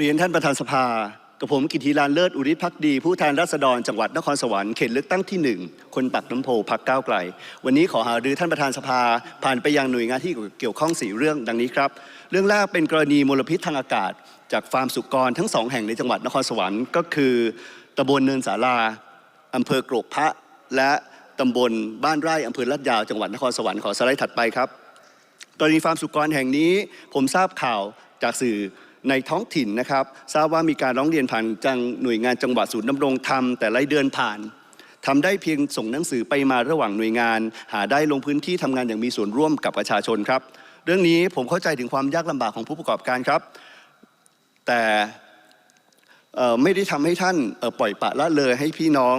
เรียนท่านประธานสภากับผมกิติลานเลิศอุริพักดี ผู้แทนราษฎรจังหวัดนครสวรรค์เขตเลือกตั้งที่หนึ่งคนปักน้ำโพพักก้าวไกล วันนี้ขอหารือท่านประธานสภา ผ่านไปยังหน่วยงานที่เกี่ยวข้องสี่เรื่องดังนี้ครับ เรื่องแรกเป็นกรณีมลพิษทางอากาศ จากฟาร์มสุกรทั้งสองแห่งในจังหวัดนครสวรรค์ก็คือตำบลเนินสาราอำเภอกรกพระและตำบลบ้านไร่อำเภอลาดยาวจังหวัดนครสวรรค์ขอสไลด์ถัดไปครับกรณีฟาร์มสุกรแห่งนี้ผมทราบข่าวจากสื่อ ในท้องถิ่นนะครับ ทราบว่ามีการร้องเรียนผ่านจังหน่วยงานจังหวัดศูนย์ดำรงธรรมแต่ละเดือนผ่านทำได้เพียงส่งหนังสือไปมาระหว่างหน่วยงาน หาได้ลงพื้นที่ทำงานอย่างมีส่วนร่วมกับประชาชนครับ เรื่องนี้ผมเข้าใจถึงความยากลำบากของผู้ประกอบการครับ แต่ไม่ได้ทำให้ท่านปล่อยปะละเลยให้พี่น้อง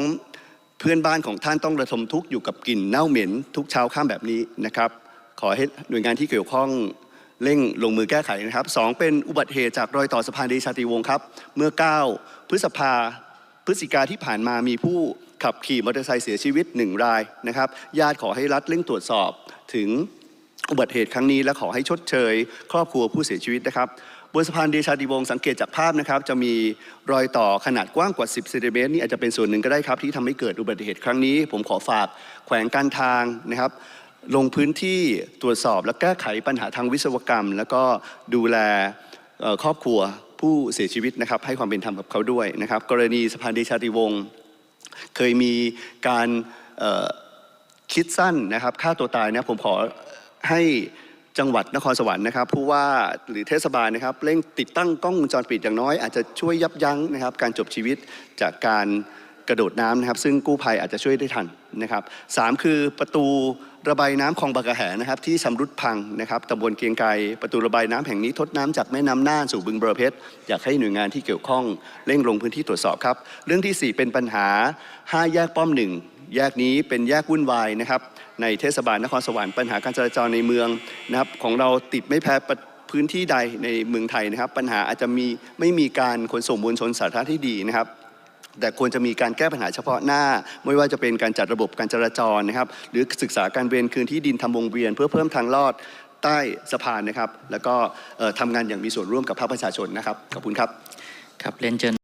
เพื่อนบ้านของท่านต้องระทมทุกข์อยู่กับกลิ่นเน่าเหม็นทุกเช้าข้ามแบบนี้นะครับ ขอให้หน่วยงานที่เกี่ยวข้อง เร่งลงมือแก้ไขนะครับสองเป็นอุบัติเหตุจากรอยต่อสะพานเดชาติวงศ์ครับ เมื่อ 9 พฤษภาพฤศจิกาที่ผ่านมามีผู้ขับขี่มอเตอร์ไซค์เสียชีวิตหนึ่งรายนะครับญาติขอให้รัฐเร่งตรวจสอบถึงอุบัติเหตุครั้งนี้และขอให้ชดเชย ครอบครัวผู้เสียชีวิตนะครับบนสะพานเดชาติวงศ์สังเกตจากภาพนะครับจะมีรอยต่อขนาดกว้างกว่า 10เซนติเมตรนี่อาจจะเป็นส่วนหนึ่งก็ได้ครับที่ทำให้เกิดอุบัติเหตุครั้งนี้ ผมขอฝากแขวงการทางนะครับ ลงพื้นที่ตรวจสอบและแก้ไขปัญหาทางวิศวกรรม แล้วก็ดูแลครอบครัวผู้เสียชีวิตนะครับให้ความเป็นธรรมกับเขาด้วยนะครับ กรณีสะพานเดชาติวงศ์เคยมีการคิดสั้นนะครับฆ่าตัวตายนะผมขอให้จังหวัดนครสวรรค์นะครับผู้ว่าหรือเทศบาลนะครับเร่งติดตั้งกล้องวงจรปิดอย่างน้อยอาจจะช่วยยับยั้งนะครับการจบชีวิตจากการ กระโดดน้ำนะครับ ซึ่งกู้ภัยอาจจะช่วยได้ทันนะครับสามคือประตูระบายน้ำคลองบางกระแหนะครับที่ชำรุดพังนะครับตำบลเกียงไกรประตูระบายน้ำแห่งนี้ทดน้ำจากแม่น้ำน่านสู่บึงบรเพชรอยากให้หน่วยงานที่เกี่ยวข้องเร่งลงพื้นที่ตรวจสอบครับ เรื่องที่สี่เป็นปัญหาห้าแยกป้อมหนึ่งแยกนี้เป็นแยกวุ่นวายนะครับในเทศบาลนครสวรรค์ปัญหาการจราจรในเมืองนะครับของเราติดไม่แพ้พื้นที่ใดในเมืองไทยนะครับ ปัญหาอาจจะมีไม่มีการขนส่งมวลชนสาธารณะที่ดีนะครับ แต่ควรจะมีการแก้ปัญหาเฉพาะหน้า ไม่ว่าจะเป็นการจัดระบบการจราจรนะครับ หรือศึกษาการเวียนคืนที่ดินทำวงเวียน เพื่อเพิ่มทางลอดใต้สะพานนะครับ แล้วก็ทำงานอย่างมีส่วนร่วมกับภาคประชาชนนะครับ ขอบคุณครับ ครับเรียนเชิญ